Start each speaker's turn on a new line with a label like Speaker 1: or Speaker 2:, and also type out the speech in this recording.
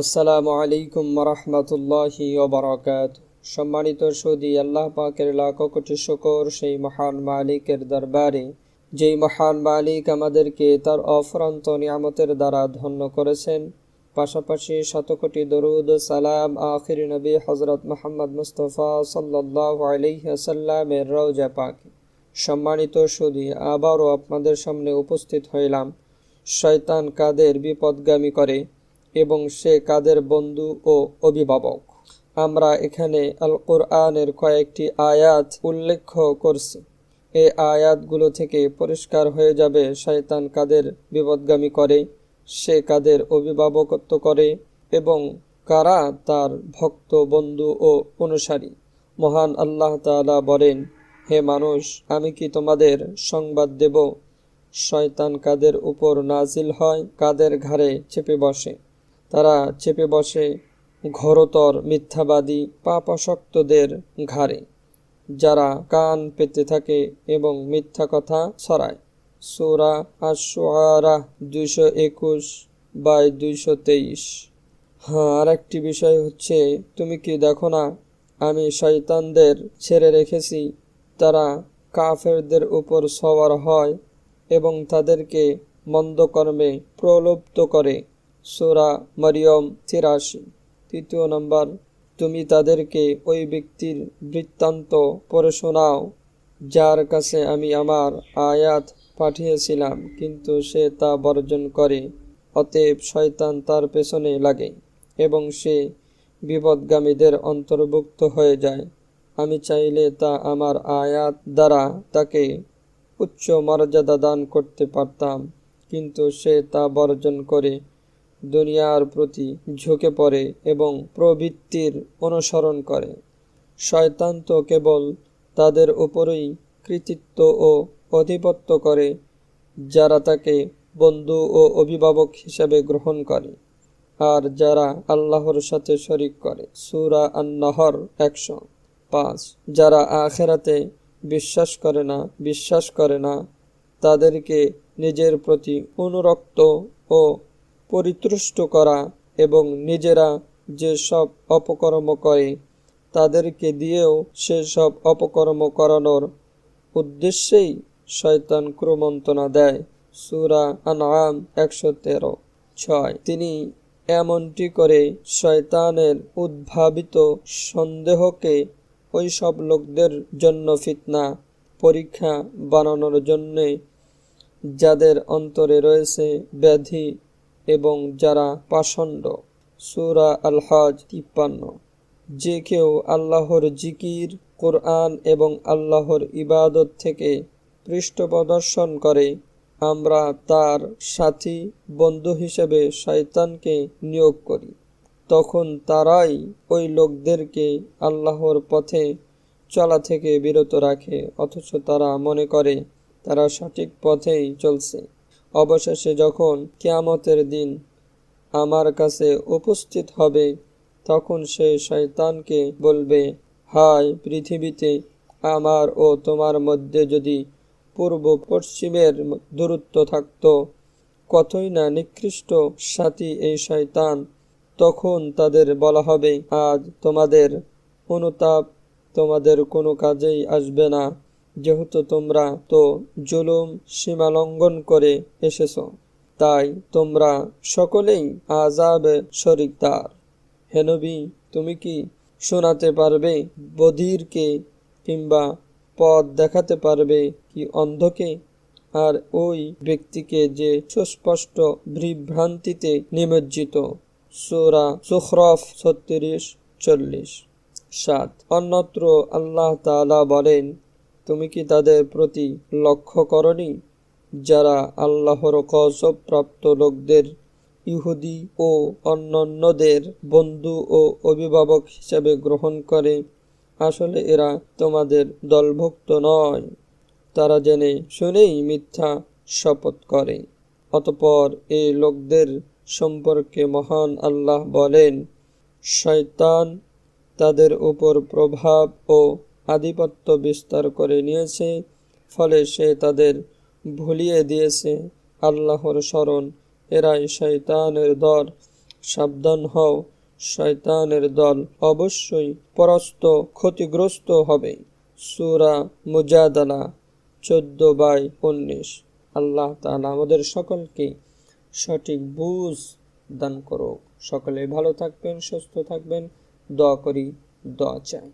Speaker 1: আসসালামু আলাইকুম রহমতুল্লাহি ওবরাকাত। সম্মানিত সৌদি আল্লাহ পাকের লাখো কোটি শুকর সেই মহান মালিকের দরবারে, যেই মহান মালিক আমাদেরকে তার অফরন্ত নিয়ামতের দ্বারা ধন্য করেছেন, পাশাপাশি শতকোটি দরুদ সালাম আখির নবী হজরত মোহাম্মদ মুস্তফা সাল্লাহ আলহিহাসাল্লামের রওজা পাকে। সম্মানিত সুদী, আবারও আপনাদের সামনে উপস্থিত হইলাম। শয়তান কাদের বিপদগামী করে এবং সে কাদের বন্ধু ও অভিভাবক। আমরা এখানে আল কোরআনের কয়েকটি আয়াত উল্লেখ করছি। এই আয়াতগুলো থেকে পরিষ্কার হয়ে যাবে, শয়তান কাদের বিপদগামী করে, সে কাদের অভিভাবকত্ব করে এবং কারা তার ভক্ত, বন্ধু ও অনুসারী। মহান আল্লাহ তাআলা বলেন, হে মানুষ, আমি কি তোমাদের সংবাদ দেব? শয়তান কাদের উপর নাজিল হয়, কাদের ঘাড়ে চেপে বসে? তারা চেপে বসে ঘোরতর মিথ্যাবাদী পাপাসক্তদের ঘাড়ে, যারা কান পেতে থাকে এবং মিথ্যা কথা ছড়ায়। সোরা আশোয়ারা দুইশো একুশ বাই দুইশো তেইশ। হ্যাঁ আর একটি বিষয় হচ্ছে, তুমি কি দেখো না, আমি শয়তানদের ছেড়ে রেখেছি, তারা কাফেরদের উপর সওয়ার হয় এবং তাদেরকে মন্দকর্মে প্রলুব্ধ করে। সোরা মরিয়ম তিরাশি, তৃতীয় নম্বর, তুমি তাদেরকে ওই ব্যক্তির বৃত্তান্ত পড়ে শোনাও, যার কাছে আমি আমার আয়াত পাঠিয়েছিলাম, কিন্তু সে তা বর্জন করে, অতএব শয়তান তার পেছনে লাগে এবং সে বিপদগামীদের অন্তর্ভুক্ত হয়ে যায়। আমি চাইলে তা আমার আয়াত দ্বারা তাকে উচ্চ মর্যাদা দান করতে পারতাম, কিন্তু সে তা বর্জন করে দুনিয়ার প্রতি ঝুঁকে পড়ে এবং প্রবৃত্তির অনুসরণ করে। শয়তান তো কেবল তাদের উপরেই কৃতিত্ব ও আধিপত্য করে, যারা তাকে বন্ধু ও অভিভাবক হিসেবে গ্রহণ করে, আর যারা আল্লাহর সাথে শরিক করে। সুরা আন্নাহর একশো পাঁচ। যারা আখেরাতে বিশ্বাস করে না, বিশ্বাস করে না, তাদেরকে নিজের প্রতি অনুরক্ত ও পরিতুষ্ট করা এবং নিজেরা যে সব অপকর্ম করে, তাদেরকে দিয়েও সেসব অপকর্ম করানোর উদ্দেশ্যেই শয়তান ক্রমন্তনা দেয়। সুরা আনআম একশো তেরো। ছয়। তিনি এমনটি করে শয়তানের উদ্ভাবিত সন্দেহকে ওই সব লোকদের জন্য ফিতনা, পরীক্ষা বানানোর জন্যে যাদের অন্তরে রয়েছে ব্যাধি এবং যারা পাষণ্ড, সুরা আল হজ তিপ্পান্ন। যে কেউ আল্লাহর জিকির, কোরআন এবং আল্লাহর ইবাদত থেকে পৃষ্ঠ প্রদর্শন করে, আমরা তার সাথী, বন্ধু হিসেবে শয়তানকে নিয়োগ করি। তখন তারাই ওই লোকদেরকে আল্লাহর পথে চলা থেকে বিরত রাখে, অথচ তারা মনে করে তারা সঠিক পথেই চলছে। অবশেষে যখন কিয়ামতের দিন আমার কাছে উপস্থিত হবে, তখন সে শয়তানকে বলবে, হায় পৃথিবীতে আমার ও তোমার মধ্যে যদি পূর্ব পশ্চিমের দূরত্ব থাকত, কতই না নিকৃষ্ট সাথী এই শয়তান। তখন তাদের বলা হবে, আজ তোমাদের অনুতাপ তোমাদের কোনো কাজেই আসবে না। যেহেতু তোমরা তো জুলুম সীমালঙ্ঘন করে এসেছ, তাই তোমরা সকলেই আজাবে শরিকদার। হেনবি তুমি কি শোনাতে পারবে বধিরকে কিংবা পথ দেখাতে পারবে কি অন্ধকে? আর ওই ব্যক্তিকে যে সুস্পষ্ট বিভ্রান্তিতে নিমজ্জিত? সোরা সুখরফ ছত্রিশ, চল্লিশ, সাত। অন্যত্র আল্লাহ তালা বলেন তুমি কি তাদের প্রতি লক্ষ্য করনি? যারা আল্লাহর কসব প্রাপ্ত লোকদের, ইহুদি ও অন্যান্যদের বন্ধু ও অভিভাবক হিসেবে গ্রহণ করে, আসলে এরা তোমাদের দলভুক্ত নয়। তারা জেনে শুনেই মিথ্যা শপথ করে। অতপর এই লোকদের সম্পর্কে মহান আল্লাহ বলেন, শয়তান তাদের উপর প্রভাব ও আধিপত্য বিস্তার করে নিয়েছে, ফলে সে তাদের ভুলিয়ে দিয়েছে। আল্লাহর স্মরণ, এরাই শয়তানের দর সাবধান হও, শয়তানের দল অবশ্যই পরাস্ত, ক্ষতিগ্রস্ত হবে। সুরা মুজাদালা, চোদ্দ বাই উনিশ। আল্লাহ তাআলা আমাদের সকলকে সঠিক বুঝ দান করুক। সকলে ভালো থাকবেন, সুস্থ থাকবেন। দোয়া করি, দোয়া চাই।